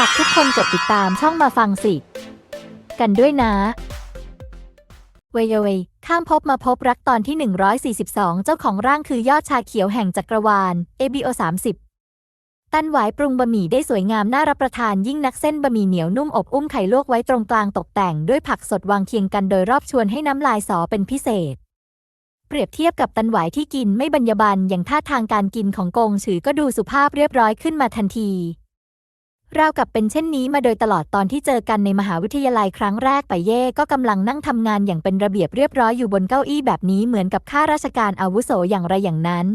ฝากทุกคนกดติดตามช่องมาฟังสิ กันด้วยนะ เวยเวยข้ามภพมาพบรักตอนที่ 142 เจ้าของร่างคือยอดชาเขียวแห่งจักรวาล ABO 30ตันหวายปรุงบะหมี่ได้สวยงามน่ารับประทานยิ่งนักเส้นบะหมี่เหนียวนุ่มอบอุ้มไข่ลวกไว้ตรงกลางตกแต่งด้วยผักสดวางเคียงกันโดยรอบชวนให้น้ำลายสอเป็นพิเศษเปรียบเทียบกับตันหวายที่กินไม่บรรยบรรณอย่างท่าทางการกินของกงฉือก็ดูสุภาพเรียบร้อยขึ้นมาทันที ราวกับเป็นเช่นนี้มาโดยตลอดตอนที่เจอกันในมหาวิทยาลัยครั้งแรกไปเย่ก็กำลังนั่งทำงานอย่างเป็นระเบียบเรียบร้อยอยู่บนเก้าอี้แบบนี้เหมือนกับข้าราชการอาวุโสอย่างไรอย่างนั้น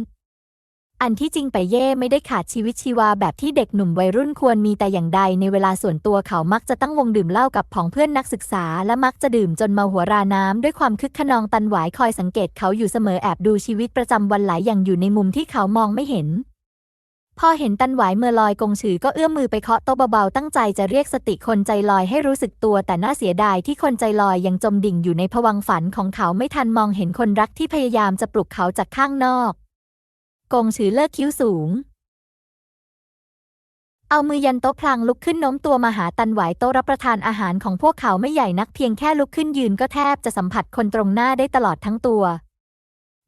อันที่จริงไปเย่ไม่ได้ขาดชีวิตชีวาแบบที่เด็กหนุ่มวัยรุ่นควรมีแต่อย่างใดในเวลาส่วนตัวเขามักจะตั้งวงดื่มเหล้ากับผองเพื่อนนักศึกษา และมักจะดื่มจนเมาหัวราน้ำด้วยความคึกขนองตันหวายคอยสังเกตเขาอยู่เสมอแอบดูชีวิตประจำวันหลายอย่างอยู่ในมุมที่เขามองไม่เห็น พอเห็นตันหวายเมื่อลอยกงฉือก็เอื้อมมือไปเคาะโต๊ะเบาๆตั้งใจจะเรียกสติคนใจลอยให้รู้สึกตัว แต่น่าเสียดายที่คนใจลอยยังจมดิ่งอยู่ในภวังฝันของเขาไม่ทันมองเห็นคนรักที่พยายามจะปลุกเขาจากข้างนอก กงฉือเลิกคิ้วสูง เอามือยันโต๊ะพลางลุกขึ้นโน้มตัวมาหาตันหวายโต๊ะรับประทานอาหารของพวกเขาไม่ใหญ่นักเพียงแค่ลุกขึ้นยืนก็แทบจะสัมผัสคนตรงหน้าได้ตลอดทั้งตัว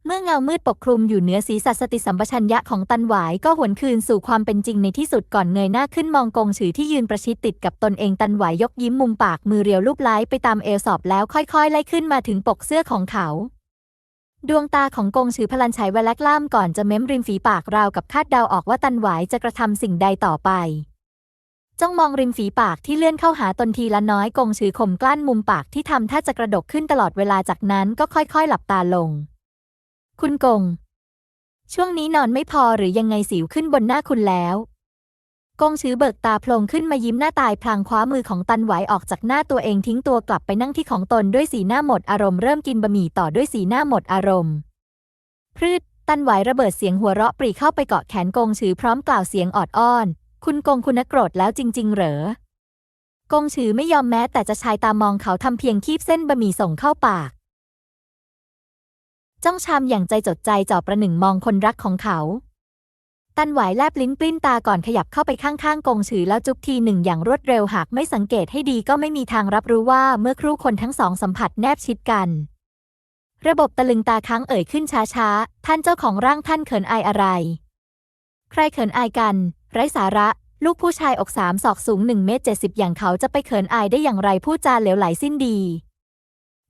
เมื่อเงามืดปกคลุมอยู่เหนือศีรษะสติสัมปชัญญะของตันหวายก็หวนคืนสู่ความเป็นจริงในที่สุดก่อนเงยหน้าขึ้นมองกงฉือที่ยืนประชิดติดกับตนเองตันหวายยกยิ้มมุมปากมือเรียวลูบไล้ไปตามเอวสอบแล้วค่อยๆ ไล่ขึ้นมาถึงปกเสื้อของเขา ดวงตาของกงฉือพลันฉายแวแลกล่ามก่อนจะเม้มริมฝีปากราวกับคาดเดาออกว่าตันหวายจะกระทำสิ่งใดต่อไปจ้องมองริมฝีปากที่เลื่อนเข้าหาตนทีละน้อยกงฉือข่มกลั้นมุมปากที่ทำท่าจะกระดกขึ้นตลอดเวลาจากนั้นก็ค่อยๆ หลับตาลง คุณกง ช่วงนี้นอนไม่พอหรือยังไงสิวขึ้นบนหน้าคุณแล้ว กงฉือเบิกตาโพลงขึ้นมายิ้มหน้าตายพลางคว้ามือของตันไหวออกจากหน้าตัวเองทิ้งตัวกลับไปนั่งที่ของตนด้วยสีหน้าหมดอารมณ์เริ่มกินบะหมี่ต่อด้วยสีหน้าหมดอารมณ์พืชตันไหวระเบิดเสียงหัวเราะปรีเข้าไปเกาะแขนกงฉือพร้อมกล่าวเสียงออดอ้อน คุณกงคุณนกโกรธแล้วจริง ๆ เหรอกงฉือไม่ยอมแม้แต่จะชายตามองเขาทำเพียงคีบเส้นบะหมี่ส่งเข้าปาก จ้องชามอย่างใจจดใจจ่อประหนึ่งมองคนรักของเขา ตันไหวแลบลิ้นปลิ้นตาก่อนขยับเข้าไปข้างๆกงฉือแล้วจุ๊บทีหนึ่งอย่างรวดเร็วหากไม่สังเกตให้ดีก็ไม่มีทางรับรู้ว่าเมื่อครู่คนทั้งสองสัมผัสแนบชิดกัน ระบบตะลึงตาค้างเอ่ยขึ้นช้าๆ ท่านเจ้าของร่างท่านเขินอายอะไร ใครเขินอายกัน ไร้สาระลูกผู้ชายอกสามศอกสูงหนึ่งเมตรเจ็ดสิบอย่างเขาจะไปเขินอายได้อย่างไรพูดจาเหลวไหลสิ้นดี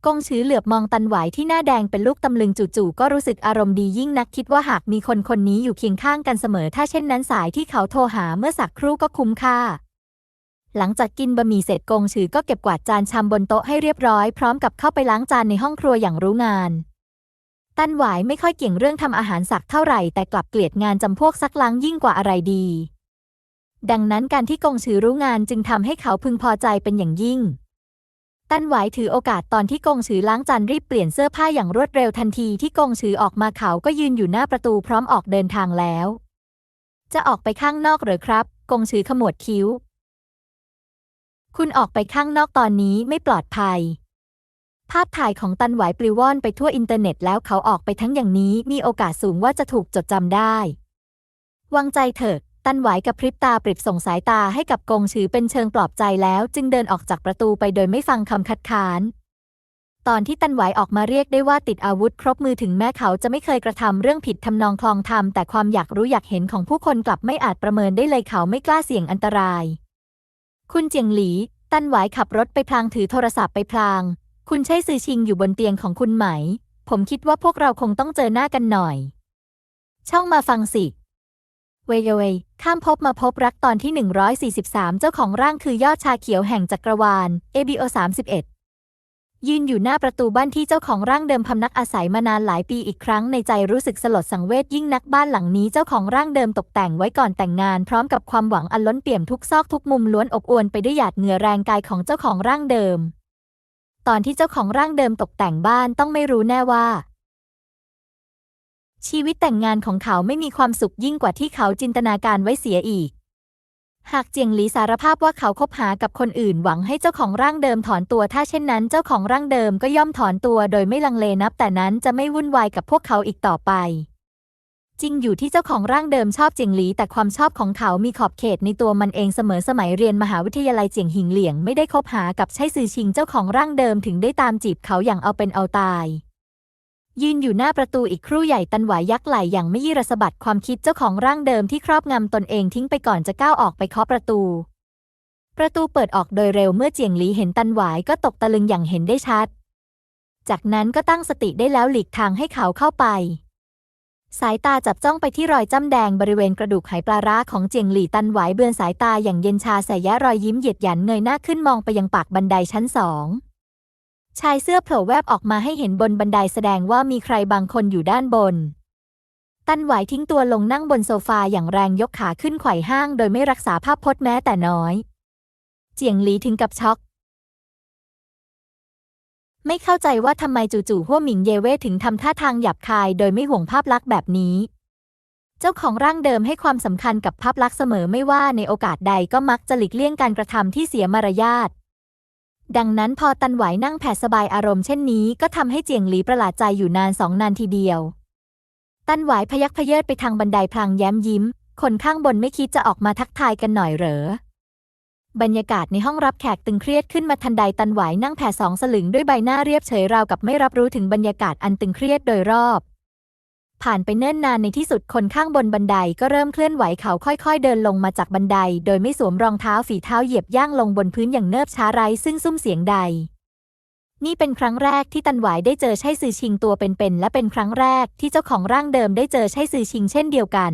กงชื้อเหลือบมองตันไหวที่หน้าแดงเป็นลูกตำลึงจู่ๆก็รู้สึกอารมณ์ดียิ่งนักคิดว่าหากมีคนคนนี้อยู่เคียงข้างกันเสมอ ถ้าเช่นนั้นสายที่เขาโทรหาเมื่อสักครู่ก็คุ้มค่า หลังจากกินบะหมี่เสร็จกงฉือก็เก็บกวาดจานชามบนโต๊ะให้เรียบร้อยพร้อมกับเข้าไปล้างจานในห้องครัวอย่างรู้งาน ตันหวายไม่ค่อยเก่งเรื่องทำอาหารสักเท่าไหร่ แต่กลับเกลียดงานจำพวกซักล้างยิ่งกว่าอะไรดี ดังนั้นการที่กงฉือรู้งานจึงทำให้เขาพึงพอใจเป็นอย่างยิ่ง ตันหวายถือโอกาสตอนที่กงฉือล้างจานรีบเปลี่ยนเสื้อผ้าอย่างรวดเร็วทันทีที่กงฉือออกมาเขาก็ยืนอยู่หน้าประตูพร้อมออกเดินทางแล้ว จะออกไปข้างนอกหรือครับ กงฉือขมวดคิ้ว คุณออกไปข้างนอกตอนนี้ไม่ปลอดภัย ภาพถ่ายของตันหวายปลิวว่อนไปทั่วอินเทอร์เน็ตแล้วเขาออกไปทั้งอย่างนี้มีโอกาสสูงว่าจะถูกจดจำได้ วางใจเถิด ตันไหวกับพริบตาปริบส่งสายตาให้กับกงฉือเป็นเชิงปลอบใจแล้วจึงเดินออกจากประตูไปโดยไม่ฟังคำคัดค้าน ตอนที่ตันไหวออกมาเรียกได้ว่าติดอาวุธครบมือถึงแม้เขาจะไม่เคยกระทำเรื่องผิดทำนองคลองธรรมแต่ความอยากรู้อยากเห็นของผู้คนกลับไม่อาจประเมินได้เลยเขาไม่กล้าเสี่ยงอันตราย คุณเจียงหลี ตันไหวขับรถไปพลางถือโทรศัพท์ไปพลาง คุณใช่ซือชิงอยู่บนเตียงของคุณไหม ผมคิดว่าพวกเราคงต้องเจอหน้ากันหน่อย ช่องมาฟังสิ เวยเวยข้ามภพมาพบรักตอนที่ 143 เจ้าของร่างคือยอดชาเขียวแห่งจักรวาล ABO 31 ยืนอยู่หน้าประตูบ้านที่เจ้าของร่างเดิมพำนักอาศัยมานานหลายปีอีกครั้งในใจรู้สึกสลดสังเวชยิ่งนักบ้านหลังนี้เจ้าของร่างเดิมตกแต่งไว้ก่อนแต่งงาน พร้อมกับความหวังอันล้นเปี่ยมทุกซอกทุกมุมล้วนอบอวลไปด้วยหยาดเหงื่อแรงกายของเจ้าของร่างเดิม ตอนที่เจ้าของร่างเดิมตกแต่งบ้านต้องไม่รู้แน่ว่า ชีวิตแต่งงานของเขาไม่มีความสุขยิ่งกว่าที่เขาจินตนาการไว้เสียอีก หากเจียงหลีสารภาพว่าเขาคบหากับคนอื่นหวังให้เจ้าของร่างเดิมถอนตัวถ้าเช่นนั้นเจ้าของร่างเดิมก็ย่อมถอนตัวโดยไม่ลังเลนับ แต่นั้นจะไม่วุ่นวายกับพวกเขาอีกต่อไป จริงอยู่ที่เจ้าของร่างเดิมชอบเจียงหลี แต่ความชอบของเขามีขอบเขตในตัวมันเองเสมอสมัยเรียนมหาวิทยาลัยเจียงหิงเหลียงไม่ได้คบหากับไช่ซือชิงเจ้าของร่างเดิมถึงได้ตามจีบเขาอย่างเอาเป็นเอาตาย ยืนอยู่หน้าประตูอีกครู่ใหญ่ตันหวายยักษ์ไหลอย่างไม่ยี่ระสะบัดความคิดเจ้าของร่างเดิมที่ครอบงำตนเองทิ้งไปก่อนจะก้าวออกไปเคาะประตู ประตูเปิดออกโดยเร็วเมื่อเจียงหลีเห็นตันหวายก็ตกตะลึงอย่างเห็นได้ชัด จากนั้นก็ตั้งสติได้แล้วหลีกทางให้เขาเข้าไป สายตาจับจ้องไปที่รอยจ้ำแดงบริเวณกระดูกไหปลาร้าของเจียงหลีตันหวายเบือนสายตาอย่างเย็นชาใส่ยะรอยยิ้มเหยียดหยันเงยหน้าขึ้นมองไปยังปากบันไดชั้นสอง ชายเสื้อโผล่แวบออกมาให้เห็นบนบันไดแสดงว่ามีใครบางคนอยู่ด้านบน ตันหวายทิ้งตัวลงนั่งบนโซฟาอย่างแรงยกขาขึ้นไขว่ห้าง โดยไม่รักษาภาพพจน์แม้แต่น้อย เจียงหลีถึงกับช็อก ไม่เข้าใจว่าทำไมจู่ๆหัวหมิงเยเว่ถึงทำท่าทางหยาบคาย โดยไม่ห่วงภาพลักษณ์แบบนี้ เจ้าของร่างเดิมให้ความสำคัญกับภาพลักษณ์เสมอไม่ว่าในโอกาสใดก็มักจะหลีกเลี่ยงการกระทำที่เสียมารยาท ดังนั้นพอตันไหวนั่งแผ่สบายอารมณ์เช่นนี้ก็ทำให้เจียงหลีประหลาดใจอยู่นานสองนานทีเดียว ตันไหวพยักพเยิดไปทางบันไดพลางแย้มยิ้ม คนข้างบนไม่คิดจะออกมาทักทายกันหน่อยเหรอบรรยากาศในห้องรับแขกตึงเครียดขึ้นมาทันใดตันไหวนั่งแผ่สองสลึงด้วยใบหน้าเรียบเฉยราวกับไม่รับรู้ถึงบรรยากาศอันตึงเครียดโดยรอบ ผ่านไปเนิ่นนานในที่สุดคนข้างบนบันไดก็เริ่มเคลื่อนไหวเขาค่อยๆ เดินลงมาจากบันได โดยไม่สวมรองเท้าฝีเท้าเหยียบย่างลงบนพื้นอย่างเนิบช้าไร้ซึ่งซุ้มเสียงใด นี่เป็นครั้งแรกที่ตันหวายได้เจอใช่ซือชิงตัวเป็นๆและเป็นครั้งแรกที่เจ้าของร่างเดิมได้เจอใช่ซือชิงเช่นเดียวกัน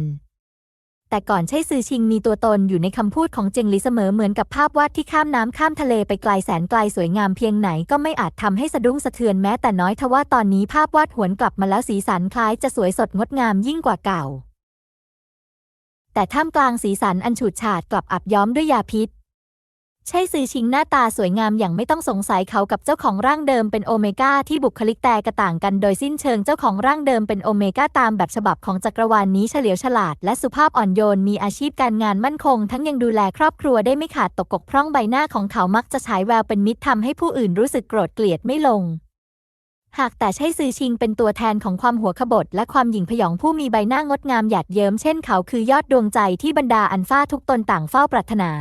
แต่ก่อนใช่ซือชิงมีตัวตนอยู่ในคำพูดของเจงหลีเสมอเหมือนกับภาพวาดที่ข้ามน้ำข้ามทะเลไปไกลแสนไกลสวยงามเพียงไหนก็ไม่อาจทำให้สะดุ้งสะเทือนแม้แต่น้อยทว่าตอนนี้ภาพวาดหวนกลับมาแล้วสีสันคล้ายจะสวยสดงดงามยิ่งกว่าเก่า แต่ท่ามกลางสีสันอันฉูดฉาดกลับอับย้อมด้วยยาพิษ ใช่ซือชิงหน้าตาสวยงามอย่างไม่ต้องสงสัยเขากับเจ้าของร่างเดิมเป็นโอเมก้าที่บุคลิกแตกต่างกันโดยสิ้นเชิงเจ้าของร่างเดิมเป็นโอเมก้าตามแบบฉบับของจักรวาลนนี้เฉลียวฉลาดและสุภาพอ่อนโยนมีอาชีพการงานมั่นคง ทั้งยังดูแลครอบครัวได้ไม่ขาดตกกพร่องใบหน้าของเขามักจะฉายแววเป็นมิตรทำให้ผู้อื่นรู้สึกโกรธเกลียดไม่ลงหากแต่ใช่ซือชิงเป็นตัวแทนของความหัวขบถและความหยิ่งพยองผู้มีใบหน้างดงามหยาดเยิ้มเช่นเขาคือยอดดวงใจที่บรรดาอันฟ้าทุกตนต่างเฝ้าปรารถนา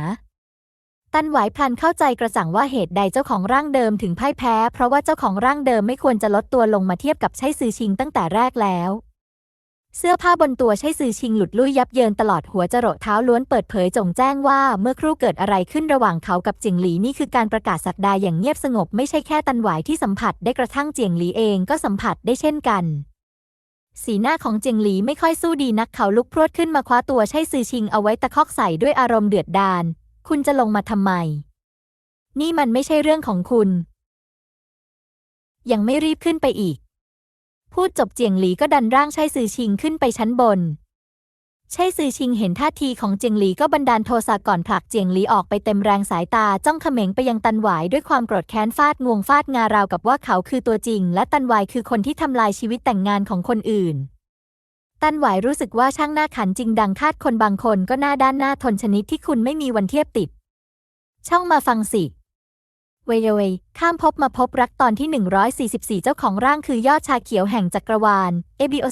ตันไหวพลันเข้าใจกระจ่างว่าเหตุใดเจ้าของร่างเดิมถึงพ่ายแพ้ เพราะว่าเจ้าของร่างเดิมไม่ควรจะลดตัวลงมาเทียบกับใช่ซือชิงตั้งแต่แรกแล้วเสื้อผ้าบนตัวใช่ซือชิงหลุดลุ่ยยับเยินตลอดหัวจรดเท้าล้วนเปิดเผยจงแจ้งว่าเมื่อครู่เกิดอะไรขึ้นระหว่างเขากับเจิงหลีนี่คือการประกาศสักดาอย่างเงียบสงบไม่ใช่แค่ตันไหวที่สัมผัสได้กระทั่งเจียงหลีเองก็สัมผัสได้เช่นกัน สีหน้าของเจียงหลีไม่ค่อยสู้ดีนักเขาลุกพรวดขึ้นมาคว้าตัวใช่ซือชิงเอาไว้ตะคอกใส่ด้วยอารมณ์เดือดดาล คุณจะลงมาทำไม นี่มันไม่ใช่เรื่องของคุณ ยังไม่รีบขึ้นไปอีก พูดจบเจียงหลีก็ดันร่างใช่ซือชิงขึ้นไปชั้นบนใช่ซือชิงเห็นท่าทีของเจียงหลีก็บันดาลโทสะก่อนผลักเจียงหลีออกไปเต็มแรงสายตาจ้องเขม็งไปยังตันหวายด้วยความโกรธแค้นฟาดงวงฟาดงาราวกับว่าเขาคือตัวจริง และตันหวายคือคนที่ทำลายชีวิตแต่งงานของคนอื่น ตันหวายรู้สึกว่าช่างหน้าขันจริงดังคาดคนบางคนก็หน้าด้านหน้าทนชนิดที่คุณไม่มีวันเทียบติด ช่องมาฟังสิเวยเวยข้ามภพมาพบรักตอนที่ 144 เจ้าของร่างคือยอดชาเขียวแห่งจักรวาล ABO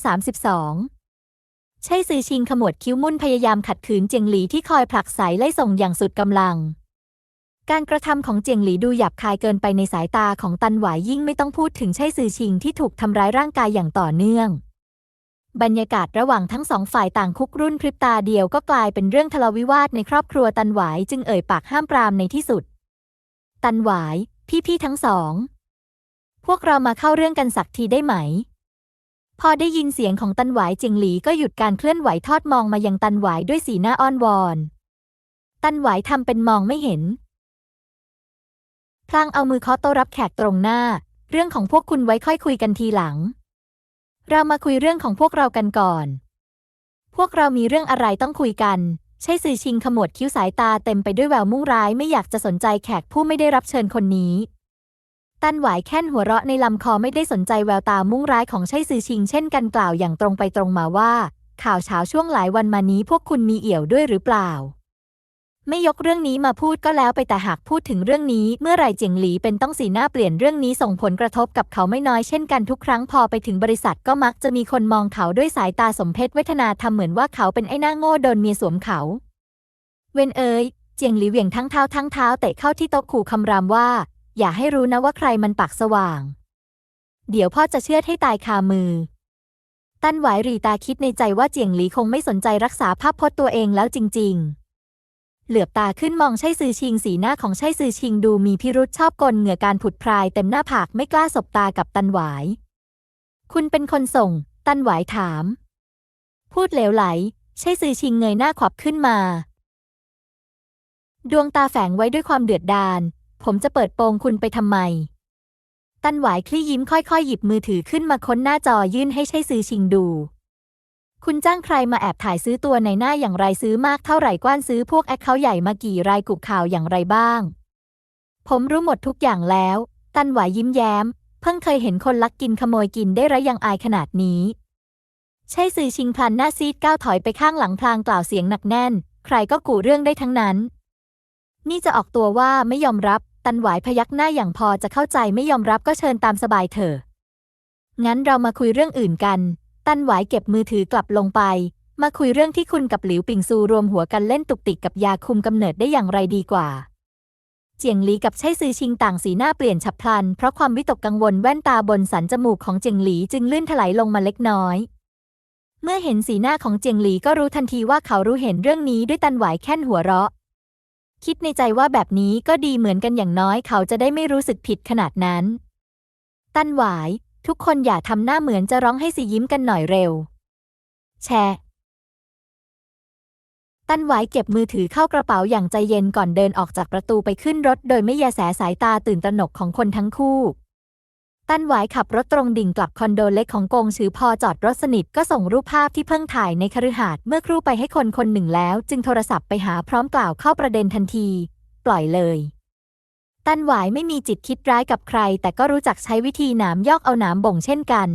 32 ใช่ซือชิงขมวดคิ้วมุ่นพยายามขัดขืนเจียงหลีที่คอยผลักไสไล่ส่งอย่างสุดกำลัง การกระทำของเจียงหลีดูหยาบคายเกินไปในสายตาของตันหวายยิ่งไม่ต้องพูดถึงใช่ซือชิงที่ถูกทำร้ายร่างกายอย่างต่อเนื่อง บรรยากาศระหว่างทั้งสองฝ่ายต่างคุกรุ่นพริบตาเดียวก็กลายเป็นเรื่องทะเลาวิวาทในครอบครัวตันหวายจึงเอ่ยปากห้ามปรามในที่สุด ตันหวาย พี่ๆทั้งสอง พวกเรามาเข้าเรื่องกันสักทีได้ไหม พอได้ยินเสียงของตันหวายจิงหลีก็หยุดการเคลื่อนไหวทอดมองมายังตันหวายด้วยสีหน้าอ้อนวอน ตันหวายทำเป็นมองไม่เห็น พลางเอามือเคาะโต๊ะรับแขกตรงหน้า เรื่องของพวกคุณไว้ค่อยคุยกันทีหลัง เรามาคุยเรื่องของพวกเรากันก่อน พวกเรามีเรื่องอะไรต้องคุยกัน ใช่ซือชิงขมวดคิ้วสายตาเต็มไปด้วยแววมุ่งร้ายไม่อยากจะสนใจแขกผู้ไม่ได้รับเชิญคนนี้ ตันหวายแค่นหัวเราะในลำคอไม่ได้สนใจแววตามุ่งร้ายของใช่ซือชิง เช่นกันกล่าวอย่างตรงไปตรงมาว่า ข่าวเช้าช่วงหลายวันมานี้พวกคุณมีเอี่ยวด้วยหรือเปล่า ไม่ยกเรื่องนี้มาพูดก็แล้วไปแต่หากพูดถึงเรื่องนี้เมื่อไหร่เจียงหลีเป็นต้องสีหน้าเปลี่ยนเรื่องนี้ส่งผลกระทบกับเขาไม่น้อยเช่นกันทุกครั้งพอไปถึงบริษัทก็มักจะมีคนมองเขาด้วยสายตาสมเพชเวทนาทำเหมือนว่าเขาเป็นไอ้หน้าโง่โดนเมียสวมเขา เวนเอ๋ยเจียงหลีเหวี่ยงทั้งเท้าทั้งเท้าเตะเข้าที่โต๊ะขู่คำรามว่า อย่าให้รู้นะว่าใครมันปากสว่าง เดี๋ยวพ่อจะเชื่อให้ตายคามือ ตั้นหวายรีตาคิดในใจว่าเจียงหลีคงไม่สนใจรักษาภาพพจน์ตัวเองแล้วจริง ๆ เหลือบตาขึ้นมองใช่ซือชิงสีหน้าของใช่ซือชิงดูมีพิรุษชอบกลเหงื่อการผุดพรายเต็มหน้าผากไม่กล้าสบตากับตันหวาย คุณเป็นคนส่ง ตันหวายถาม พูดเหลวไหล ใช่ซือชิงเงยหน้าขวับขึ้นมา ดวงตาแฝงไว้ด้วยความเดือดดาล ผมจะเปิดโปงคุณไปทำไม ตันหวายคลี่ยิ้มค่อยๆ หยิบมือถือขึ้นมาค้นหน้าจอยื่นให้ใช่ซือชิงดู คุณจ้างใครมาแอบถ่ายซื้อตัวในหน้าอย่างไรซื้อมากเท่าไหร่กว้านซื้อพวกแอคเคาท์ใหญ่มากี่รายกุข่าวอย่างไรบ้าง ผมรู้หมดทุกอย่างแล้ว ตันหวายยิ้มแย้ม เพิ่งเคยเห็นคนลักกินขโมยกินได้ระยังอายขนาดนี้ ใช่ซือชิงพลันหน้าซีดก้าวถอยไปข้างหลังพลางกล่าวเสียงหนักแน่น ใครก็กู่เรื่องได้ทั้งนั้น นี่จะออกตัวว่าไม่ยอมรับ ตันหวายพยักหน้าอย่างพอจะเข้าใจไม่ยอมรับก็เชิญตามสบายเถอะงั้นเรามาคุยเรื่องอื่นกัน ตันหวายเก็บมือถือกลับลงไป มาคุยเรื่องที่คุณกับหลิวปิงซูรวมหัวกันเล่นตุกติกกับยาคุมกำเนิดได้อย่างไรดีกว่า เจียงหลีกับไช่ซือชิงต่างสีหน้าเปลี่ยนฉับพลัน เพราะความวิตกกังวลแว่นตาบนสันจมูกของเจียงหลีจึงลื่นถลายลงมาเล็กน้อย เมื่อเห็นสีหน้าของเจียงหลีก็รู้ทันทีว่าเขารู้เห็นเรื่องนี้ด้วยตันหวายแค่นหัวเราะ คิดในใจว่าแบบนี้ก็ดีเหมือนกันอย่างน้อย เขาจะได้ไม่รู้สึกผิดขนาดนั้น ตันหวาย ทุกคนอย่าทำหน้าเหมือนจะร้องให้สิยิ้มกันหน่อยเร็ว แชร์ตั้นหวายเก็บมือถือเข้ากระเป๋าอย่างใจเย็นก่อนเดินออกจากประตูไปขึ้นรถ โดยไม่แยแสสายตาตื่นตระหนกของคนทั้งคู่ ตั้นหวายขับรถตรงดิ่งกลับคอนโดเล็กของกงชือพอจอดรถสนิทก็ส่งรูปภาพที่เพิ่งถ่ายในคฤหาสน์เมื่อครู่ไปให้คนคนหนึ่งแล้ว จึงโทรศัพท์ไปหาพร้อมกล่าวเข้าประเด็นทันที ปล่อยเลย ตั้นหวายไม่มีจิตคิดร้ายกับใคร แต่ก็รู้จักใช้วิธีหนามยอกเอาหนามบ่งเช่นกัน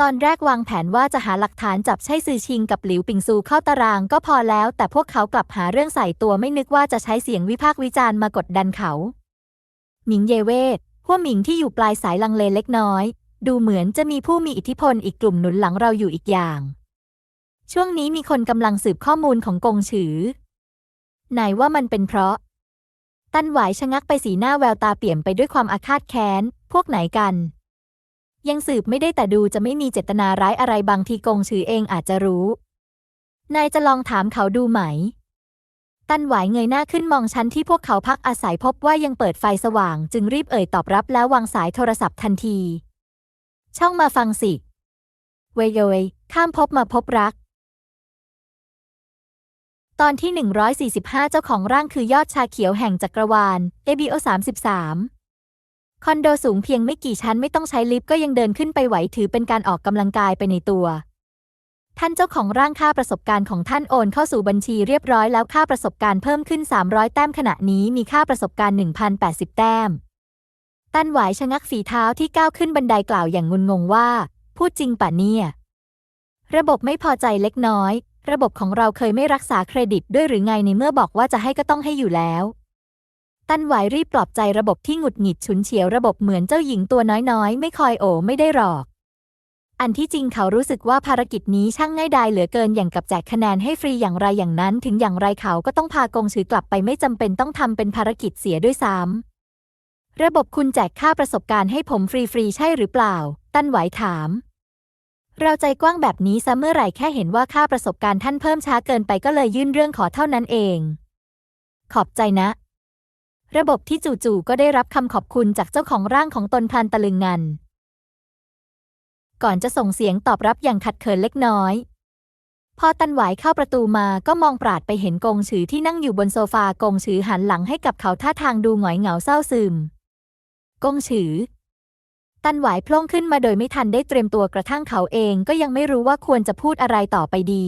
ตอนแรกวางแผนว่าจะหาหลักฐานจับใช่ซือชิงกับหลิวปิงซูเข้าตารางก็พอแล้ว แต่พวกเขากลับหาเรื่องใส่ตัวไม่นึกว่าจะใช้เสียงวิพากษ์วิจารณ์มากดดันเขา หมิงเยเวทหัวหมิงที่อยู่ปลายสายลังเลเล็กน้อย ดูเหมือนจะมีผู้มีอิทธิพลอีกกลุ่มหนุนหลังเราอยู่อีกอย่าง ช่วงนี้มีคนกำลังสืบข้อมูลของกงฉือไหนว่ามันเป็นเพราะ ตั้นหวายชะงักไปสีหน้าแววตาเปี่ยมไปด้วยความอาฆาตแค้น พวกไหนกัน ยังสืบไม่ได้แต่ดูจะไม่มีเจตนาร้ายอะไรบางทีกงฉือเองอาจจะรู้ นายจะลองถามเขาดูไหม ตั้นหวายเงยหน้าขึ้นมองชั้นที่พวกเขาพักอาศัยพบว่ายังเปิดไฟสว่าง จึงรีบเอ่ยตอบรับแล้ววางสายโทรศัพท์ทันที ช่องมาฟังสิ เวยโยยข้ามพบมาพบรัก ตอนที่ 145 เจ้าของร่างคือยอดชาเขียวแห่งจักรวาล ABO 33 คอนโดสูงเพียงไม่กี่ชั้นไม่ต้องใช้ลิฟต์ก็ยังเดินขึ้นไปไหวถือเป็นการออกกำลังกายไปในตัว ท่านเจ้าของร่างค่าประสบการณ์ของท่านโอนเข้าสู่บัญชีเรียบร้อยแล้วค่าประสบการณ์เพิ่มขึ้น 300 แต้มขณะนี้มีค่าประสบการณ์ 1,080 แต้ม ตั้นหวายชะงักฝีเท้าที่ก้าวขึ้นบันไดกล่าวอย่างงุนงงว่า พูดจริงป่ะเนี่ย ระบบไม่พอใจเล็กน้อย ระบบของเราเคยไม่รักษาเครดิตด้วยหรือไงในเมื่อบอกว่าจะให้ก็ต้องให้อยู่แล้ว ตั้นหวายรีบปลอบใจระบบที่หงุดหงิดฉุนเฉียวระบบเหมือนเจ้าหญิงตัวน้อยๆ ไม่คอยโอไม่ได้หรอก อันที่จริงเขารู้สึกว่าภารกิจนี้ช่างง่ายดายเหลือเกินอย่างกับแจกคะแนนให้ฟรีอย่างไรอย่างนั้น ถึงอย่างไรเขาก็ต้องพากงชือกลับไปไม่จำเป็นต้องทำเป็นภารกิจเสียด้วยซ้ำระบบคุณแจกค่าประสบการณ์ให้ผมฟรีๆใช่หรือเปล่า ตั้นหวายถาม เราใจกว้างแบบนี้ซะเมื่อไหร่แค่เห็นว่าค่าประสบการณ์ท่านเพิ่มช้าเกินไปก็เลยยื่นเรื่องขอเท่านั้นเอง ขอบใจนะ ระบบที่จู่ๆก็ได้รับคำขอบคุณจากเจ้าของร่างของตนพลันตะลึงงัน ก่อนจะส่งเสียงตอบรับอย่างขัดเขินเล็กน้อย พอตันหวายเข้าประตูมาก็มองปราดไปเห็นกงฉือที่นั่งอยู่บนโซฟากงฉือหันหลังให้กับเขาท่าทางดูหงอยเหงาเศร้าซึม กงฉือ ตันหวายพล่งขึ้นมาโดยไม่ทันได้เตรียมตัวกระทั่งเขาเองก็ยังไม่รู้ว่าควรจะพูดอะไรต่อไปดี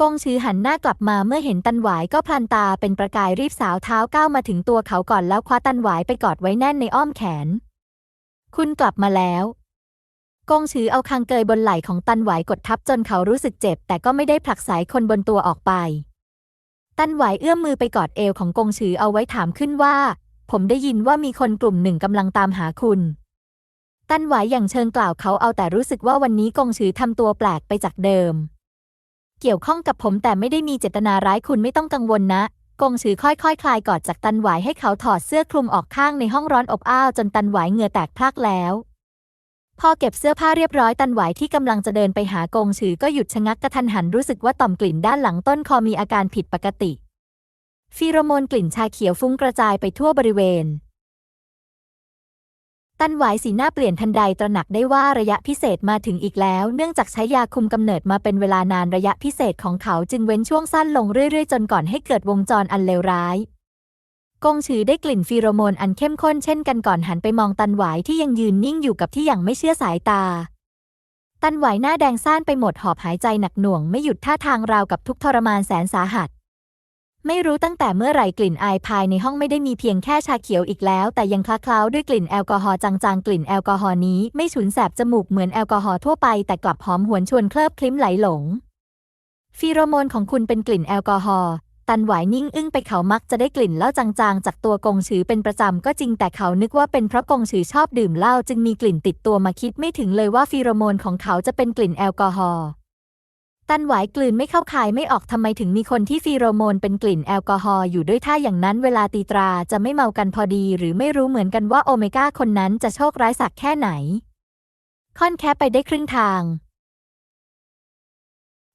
กงชือหันหน้ากลับมาเมื่อเห็นตันหวายก็พลันตาเป็นประกายรีบสาวเท้าก้าวมาถึงตัวเขาก่อนแล้วคว้าตันหวายไปกอดไว้แน่นในอ้อมแขน คุณกลับมาแล้วกงชือเอาคางเกยบนไหล่ของตันหวายกดทับจนเขารู้สึกเจ็บ แต่ก็ไม่ได้ผลักสายคนบนตัวออกไป ตันหวายเอื้อมมือไปกอดเอวของกงฉือเอาไว้ถามขึ้นว่า ผมได้ยินว่ามีคนกลุ่มหนึ่งกำลังตามหาคุณ ตั้นหวายอย่างเชิงกล่าวเขาเอาแต่รู้สึกว่าวันนี้กงฉือทำตัวแปลกไปจากเดิม เกี่ยวข้องกับผมแต่ไม่ได้มีเจตนาร้ายคุณไม่ต้องกังวลนะ กงฉือค่อยๆคคลายกอดจากตันหวายให้เขาถอดเสื้อคลุมออกข้างในห้องร้อนอบอ้าวจนตันหวายเหงื่อแตกพลักแล้วพอเก็บเสื้อผ้าเรียบร้อยตันหวายที่กำลังจะเดินไปหากงฉือก็หยุดชะงักกระทันหันรู้สึกว่าต่อมกลิ่นด้านหลังต้นคอมีอาการผิดปกติ ฟีโรโมนกลิ่นชาเขียวฟุ้งกระจายไปทั่วบริเวณ ตันหวายสีหน้าเปลี่ยนทันใดตระหนักได้ว่าระยะพิเศษมาถึงอีกแล้ว เนื่องจากใช้ยาคุมกำเนิดมาเป็นเวลานานระยะพิเศษของเขาจึงเว้นช่วงสั้นลงเรื่อยๆ จนก่อนให้เกิดวงจรอันเลวร้าย กงฉือได้กลิ่นฟีโรโมนอันเข้มข้นเช่นกันก่อนหันไปมองตันหวายที่ยังยืนนิ่งอยู่กับที่อย่างไม่เชื่อสายตา ตันหวายหน้าแดงซ่านไปหมดหอบหายใจหนักหน่วงไม่หยุดท่าทางราวกับทุกทรมานแสนสาหัส ไม่รู้ตั้งแต่เมื่อไหร่กลิ่นอายภายในห้องไม่ได้มีเพียงแค่ชาเขียวอีกแล้ว แต่ยังคล้าเคล้าด้วยกลิ่นแอลกอฮอล์จางๆ กลิ่นแอลกอฮอล์นี้ไม่ฉุนแสบจมูกเหมือนแอลกอฮอล์ทั่วไปแต่กลับหอมหวนชวนเคลิบคลิ้มไหลหลง ฟีโรโมนของคุณเป็นกลิ่นแอลกอฮอล์ตันหวายนิ่งอึ้งไปเขามักจะได้กลิ่นเหล้าจางๆ จากตัวกงฉือเป็นประจำก็จริงแต่เขานึกว่าเป็นเพราะกงฉือชอบดื่มเหล้าจึงมีกลิ่นติดตัวมาคิดไม่ถึงเลยว่าฟีโรโมนของเขาจะเป็นกลิ่นแอลกอฮอล์ ตันหวายกลืนไม่เข้าคายไม่ออกทำไมถึงมีคนที่ฟีโรโมนเป็นกลิ่นแอลกอฮอล์อยู่ด้วยถ้าอย่างนั้นเวลาตีตราจะไม่เมากันพอดี หรือไม่รู้เหมือนกันว่าโอเมก้าคนนั้นจะโชคร้ายสักแค่ไหน ค่อนแค่ไปได้ครึ่งทาง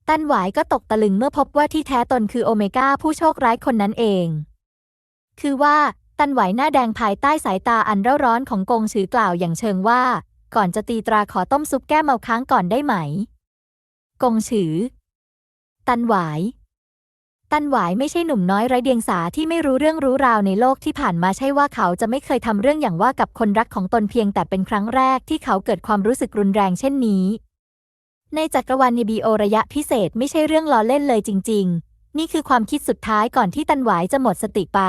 ตันหวายก็ตกตะลึงเมื่อพบว่าที่แท้ตนคือโอเมก้าผู้โชคร้ายคนนั้นเอง คือว่าตันหวายหน้าแดงภายใต้สายตาอันเร่าร้อนของกงฉือกล่าวอย่างเชิงว่า ก่อนจะตีตราขอต้มซุปแก้เมาค้างก่อนได้ไหม กงฉือ ตันหวาย ตันหวายไม่ใช่หนุ่มน้อยไร้เดียงสาที่ไม่รู้เรื่องรู้ราวในโลกที่ผ่านมาใช่ว่าเขาจะไม่เคยทำเรื่องอย่างว่ากับคนรักของตนเพียงแต่เป็นครั้งแรกที่เขาเกิดความรู้สึกรุนแรงเช่นนี้ ในจักรวาลนีบีโอระยะพิเศษไม่ใช่เรื่องล้อเล่นเลยจริง ๆ นี่คือความคิดสุดท้ายก่อนที่ตันหวายจะหมดสติไป